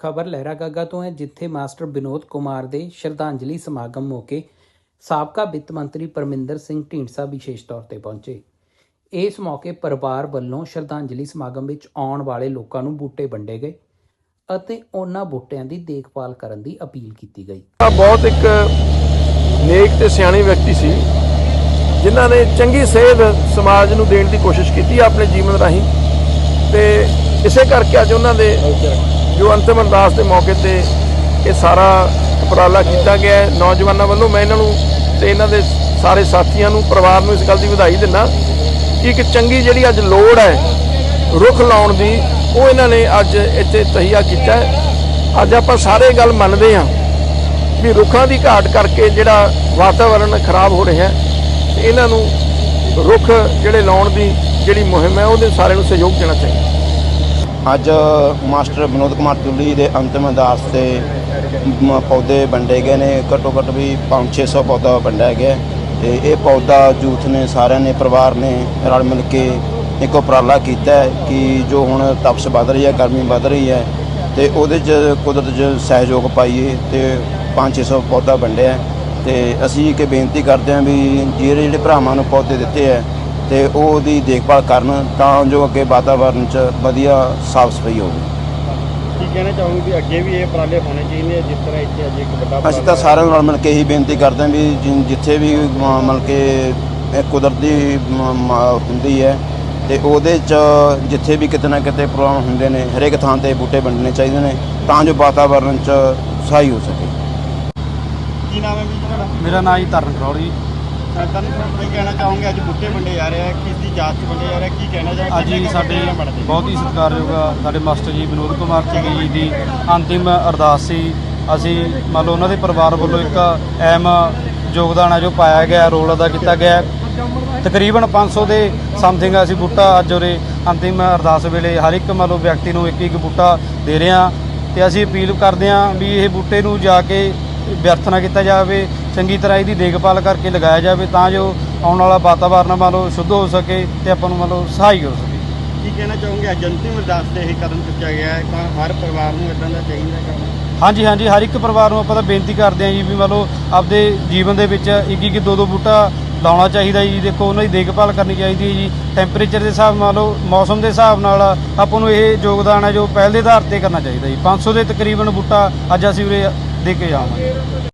ਖਬਰ ਲਹਿਰਾ ਗਾਗਾ ਤੋਂ ਹੈ, ਜਿੱਥੇ ਮਾਸਟਰ ਵਿਨੋਦ ਕੁਮਾਰ ਦੇ ਸ਼ਰਧਾਂਜਲੀ ਸਮਾਗਮ ਮੌਕੇ ਸਾਬਕਾ ਵਿੱਤ ਮੰਤਰੀ ਪਰਮਿੰਦਰ ਸਿੰਘ ਢੀਂਡਸਾ ਵਿਸ਼ੇਸ਼ ਤੌਰ ਤੇ ਪਹੁੰਚੇ। ਇਸ ਮੌਕੇ ਪਰਿਵਾਰ ਵੱਲੋਂ ਸ਼ਰਧਾਂਜਲੀ ਸਮਾਗਮ ਵਿੱਚ ਆਉਣ ਵਾਲੇ ਲੋਕਾਂ ਨੂੰ ਬੂਟੇ ਵੰਡੇ ਗਏ ਅਤੇ ਉਹਨਾਂ ਬੂਟਿਆਂ ਦੀ ਦੇਖਭਾਲ ਕਰਨ ਦੀ ਅਪੀਲ ਕੀਤੀ ਗਈ। ਬਹੁਤ ਇੱਕ ਨੇਕ ਤੇ ਸਿਆਣੇ ਵਿਅਕਤੀ ਸੀ, ਜਿਨ੍ਹਾਂ ਨੇ ਚੰਗੀ ਸੇਧ ਸਮਾਜ ਨੂੰ ਦੇਣ ਦੀ ਕੋਸ਼ਿਸ਼ ਕੀਤੀ, ਆਪਣੇ ਜੀਵਨ ਰਾਹੀਂ। ਤੇ ਇਸੇ ਕਰਕੇ ਅੱਜ ਉਹਨਾਂ ਦੇ ਜੋ ਅੰਤਿਮ ਅਰਦਾਸ ਦੇ ਮੌਕੇ ਤੇ ਇਹ ਸਾਰਾ ਉਪਰਾਲਾ ਕੀਤਾ ਗਿਆ ਹੈ। ਨੌਜਵਾਨਾਂ ਵੱਲੋਂ ਮੈਂ ਇਹਨਾਂ ਨੂੰ ਤੇ ਇਹਨਾਂ ਦੇ ਸਾਰੇ ਸਾਥੀਆਂ ਨੂੰ, ਪਰਿਵਾਰ ਨੂੰ ਇਸ ਗੱਲ ਦੀ ਵਧਾਈ ਦਿੰਦਾ ਕਿ ਇੱਕ ਚੰਗੀ ਜਿਹੜੀ ਅੱਜ ਲੋੜ ਹੈ ਰੁੱਖ ਲਾਉਣ ਦੀ, ਉਹ ਇਹਨਾਂ ਨੇ ਅੱਜ ਇੱਥੇ ਤਹੀਆ ਕੀਤਾ ਹੈ। ਅੱਜ ਆਪਾਂ ਸਾਰੇ ਗੱਲ ਮੰਨਦੇ ਹਾਂ ਵੀ ਰੁੱਖਾਂ ਦੀ ਘਾਟ ਕਰਕੇ ਜਿਹੜਾ ਵਾਤਾਵਰਣ ਖਰਾਬ ਹੋ ਰਿਹਾ ਹੈ ਇਹਨਾਂ ਨੂੰ ਰੁੱਖ ਜਿਹੜੇ ਲਾਉਣ ਦੀ ਜਿਹੜੀ ਮੁਹਿੰਮ ਹੈ, ਉਹਦੇ ਸਾਰਿਆਂ ਨੂੰ ਸਹਿਯੋਗ ਦੇਣਾ ਚਾਹੀਦਾ। ਅੱਜ ਮਾਸਟਰ ਵਿਨੋਦ ਕੁਮਾਰ ਤੁੱਲੀ ਦੇ ਅੰਤਿਮ ਅਰਦਾਸ ਤੇ ਮ- ਪੌਦੇ ਵੰਡੇ ਗਏ ਨੇ। ਘੱਟੋ ਘੱਟ ਵੀ 5-600 ਪੌਦਾ ਵੰਡਿਆ ਗਿਆ ਤੇ ਇਹ ਪੌਦਾ ਯੂਥ ਨੇ, ਸਾਰਿਆਂ ਨੇ, ਪਰਿਵਾਰ ਨੇ ਰਲ ਮਿਲ ਕੇ ਇੱਕ ਉਪਰਾਲਾ ਕੀਤਾ ਹੈ ਕਿ ਜੋ ਹੁਣ ਤਪਸ਼ ਵੱਧ ਰਹੀ ਹੈ, ਗਰਮੀ ਵੱਧ ਰਹੀ ਹੈ ਤੇ ਉਹਦੇ 'ਚ ਕੁਦਰਤ 'ਚ ਸਹਿਯੋਗ ਪਾਈਏ ਤੇ 5-600 ਪੌਦਾ ਵੰਡਿਆ ਤੇ ਅਸੀਂ ਇੱਕ ਬੇਨਤੀ ਕਰਦੇ ਹਾਂ ਵੀ ਜਿਹੜੇ ਜਿਹੜੇ ਭਰਾਵਾਂ ਨੂੰ ਪੌਦੇ ਦਿੱਤੇ ਹੈ ਤੇ ਉਹ ਉਹਦੀ ਦੇਖਭਾਲ ਕਰਨ ਤਾਂ ਜੋ ਅੱਗੇ ਵਾਤਾਵਰਣ 'ਚ ਵਧੀਆ ਸਾਫ਼ ਸਫ਼ਾਈ ਹੋਵੇ। ਕੀ ਕਹਿਣਾ ਚਾਹੋਗੇ ਵੀ ਅੱਗੇ ਵੀ ਇਹ ਉਪਰਾਲੇ ਹੋਣੇ ਚਾਹੀਦੇ ਆ ਜਿਸ ਤਰ੍ਹਾਂ ਇੱਥੇ ਅੱਜ ਇੱਕ ਵੱਡਾ ਅਸੀਂ ਤਾਂ ਉਪਰਾਲਾ ਸਾਰਿਆਂ ਨਾਲ ਮਿਲ ਕੇ ਇਹੀ ਬੇਨਤੀ ਕਰਦੇ ਹਾਂ ਵੀ ਜਿ- ਜਿੱਥੇ ਵੀ ਮ- ਮਤਲਬ ਕਿ ਇਹ ਕੁਦਰਤੀ ਮ- ਮ- ਹੁੰਦੀ ਹੈ ਤੇ ਉਹਦੇ 'ਚ ਜਿੱਥੇ ਵੀ ਕਿਤੇ ਨਾ ਕਿਤੇ ਪ੍ਰੋਗਰਾਮ ਹੁੰਦੇ ਨੇ ਹਰੇਕ ਥਾਂ ਤੇ ਬੂਟੇ ਵੰਡਣੇ ਚਾਹੀਦੇ ਨੇ ਤਾਂ ਜੋ ਵਾਤਾਵਰਣ 'ਚ ਸਹਾਈ ਹੋ ਸਕੇ। ਕੀ ਨਾਮ ਹੈ ਵੀ ਤੁਹਾਡਾ? ਮੇਰਾ ਨਾਂ ਜੀ ਤਰਨ ਕਰੌੜ ਜੀ। ਤੁਹਾਨੂੰ ਕੀ ਕਹਿਣਾ ਚਾਹੋਗੇ ਅੱਜ ਬੁੱਟੇ ਵੰਡੇ ਜਾ ਰਹੇ ਆ ਕਿਸ ਦੀ ਯਾਦ 'ਚ ਵੰਡੇ ਜਾ ਰਹੇ ਆ ਕੀ ਕਹਿਣਾ ਚਾਹੋਗੇ? ਅੱਜ ਹੀ ਸਾਡੇ ਬਹੁਤ ਹੀ ਸਤਿਕਾਰਯੋਗ ਸਾਡੇ ਮਾਸਟਰ ਜੀ ਵਿਨੋਦ ਕੁਮਾਰ ਸਿੰਘ ਜੀ ਦੀ ਅੰਤਿਮ ਅਰਦਾਸ ਸੀ। ਅਸੀਂ ਮੰਨ ਲਓ ਉਹਨਾਂ ਦੇ ਪਰਿਵਾਰ ਵੱਲੋਂ ਇੱਕ ਅਹਿਮ ਯੋਗਦਾਨ ਹੈ ਜੋ ਪਾਇਆ ਗਿਆ ਰੋਲ ਅਦਾ ਕੀਤਾ ਗਿਆ। ਤਕਰੀਬਨ 500 ਦੇ ਸਮਥਿੰਗ ਅਸੀਂ ਬੂਟਾ ਅੱਜ ਉਰੇ ਅੰਤਿਮ ਅਰਦਾਸ ਵੇਲੇ ਹਰ ਇੱਕ ਮੰਨ ਲਓ ਵਿਅਕਤੀ ਨੂੰ ਇੱਕ ਇੱਕ ਬੂਟਾ ਦੇ ਰਹੇ ਹਾਂ ਤੇ ਅਸੀਂ ਅਪੀਲ ਕਰਦੇ ਹਾਂ ਵੀ ਇਹ ਬੂਟੇ ਨੂੰ ਜਾ ਕੇ ਵਿਅਰਥ ਨਾ ਕੀਤਾ ਜਾਵੇ ਚੰਗੀ ਤਰ੍ਹਾਂ ਇਹਦੀ ਦੇਖਭਾਲ ਕਰਕੇ ਲਗਾਇਆ ਜਾਵੇ ਤਾਂ ਜੋ ਆਉਣ ਵਾਲਾ ਵਾਤਾਵਰਨ ਮੰਨ ਲਓ ਸ਼ੁੱਧ ਹੋ ਸਕੇ ਤੇ ਆਪਾਂ ਨੂੰ ਮੰਨ ਲਓ ਸਹਾਈ ਹੋ ਸਕੇ। ਕੀ ਕਹਿਣਾ ਚਾਹੋਗੇ? ਅੱਜ ਅੰਤਿਮ ਅਰਦਾਸ ਤੇ ਇਹ ਕਦਮ ਚੁੱਕਿਆ ਗਿਆ ਹੈ। ਤਾਂ ਹਰ ਪਰਿਵਾਰ ਨੂੰ ਇਦਾਂ ਦਾ ਚਾਹੀਦਾ ਕੰਮ ਹਾਂਜੀ ਹਾਂਜੀ ਹਰ ਇੱਕ ਪਰਿਵਾਰ ਨੂੰ ਆਪਾਂ ਤਾਂ ਬੇਨਤੀ ਕਰਦੇ ਹਾਂ ਜੀ ਵੀ ਮੰਨ ਲਓ ਆਪਦੇ ਜੀਵਨ ਦੇ ਵਿੱਚ ਇੱਕ ਇੱਕ ਦੋ ਦੋ ਬੂਟਾ ਲਾਉਣਾ ਚਾਹੀਦਾ ਜੀ। ਦੇਖੋ ਉਹਨਾਂ ਦੀ ਦੇਖਭਾਲ ਕਰਨੀ ਚਾਹੀਦੀ ਹੈ ਜੀ। ਟੈਂਪਰੇਚਰ ਦੇ ਹਿਸਾਬ ਨਾਲ ਲਓ ਮੌਸਮ ਦੇ ਹਿਸਾਬ ਨਾਲ ਆਪਾਂ ਨੂੰ ਇਹ ਯੋਗਦਾਨ ਹੈ ਜੋ ਪਹਿਲ ਦੇ ਆਧਾਰ ਤੇ ਕਰਨਾ ਚਾਹੀਦਾ ਜੀ। 500 ਦੇ ਤਕਰੀਬਨ ਬੂਟਾ ਅੱਜ ਅਸੀਂ ਉਰੇ ਦੇ ਕੇ ਜਾਵਾਂਗੇ।